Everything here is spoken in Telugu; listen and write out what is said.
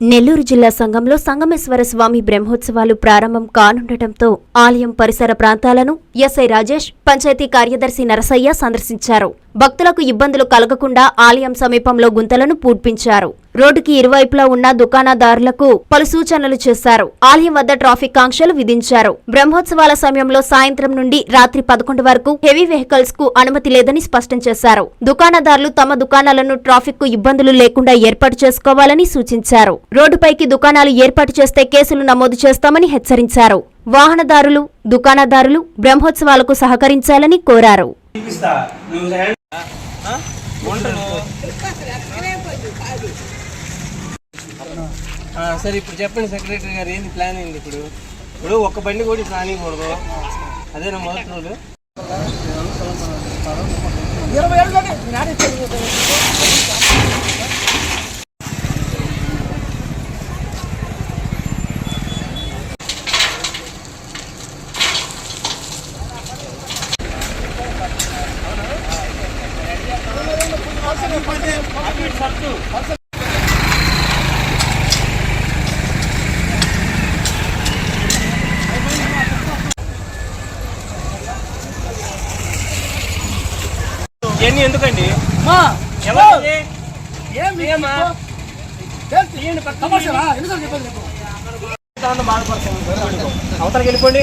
నెల్లూరు జిల్లా సంఘంలో సంగమేశ్వర స్వామి బ్రహ్మోత్సవాలు ప్రారంభం కానుండటంతో ఆలయం పరిసర ప్రాంతాలను ఎస్ఐ రాజేష్ పంచాయతీ కార్యదర్శి నరసయ్య సందర్శించారు. భక్తులకు ఇబ్బందులు కలగకుండా ఆలయం సమీపంలో గుంతలను పూడ్పించారు. రోడ్డుకి ఇరువైపులా ఉన్న దుకాణదారులకు పలు సూచనలు చేశారు. ఆలయం వద్ద ట్రాఫిక్ ఆంక్షలు విధించారు. బ్రహ్మోత్సవాల సమయంలో సాయంత్రం నుండి రాత్రి పదకొండు వరకు హెవీ వెహికల్స్కు అనుమతి లేదని స్పష్టం చేశారు. దుకాణదారులు తమ దుకాణాలను ట్రాఫిక్కు ఇబ్బందులు లేకుండా ఏర్పాటు చేసుకోవాలని సూచించారు. రోడ్డుపైకి దుకాణాలు ఏర్పాటు చేస్తే కేసులు నమోదు చేస్తామని హెచ్చరించారు. వాహనదారులు దుకాణదారులు బ్రహ్మోత్సవాలకు సహకరించాలని కోరారు. సరే ఇప్పుడు చెప్పండి సెక్రటరీ గారు ఏంది ప్లాన్ ఏంది ఇప్పుడు? ఇప్పుడు ఒక్క బండి కూడా ఇప్పుడు రానికూడదు అదేనా మొదటి రోజు ఇవన్నీ ఎందుకండి? అవతలకి వెళ్ళిపోండి.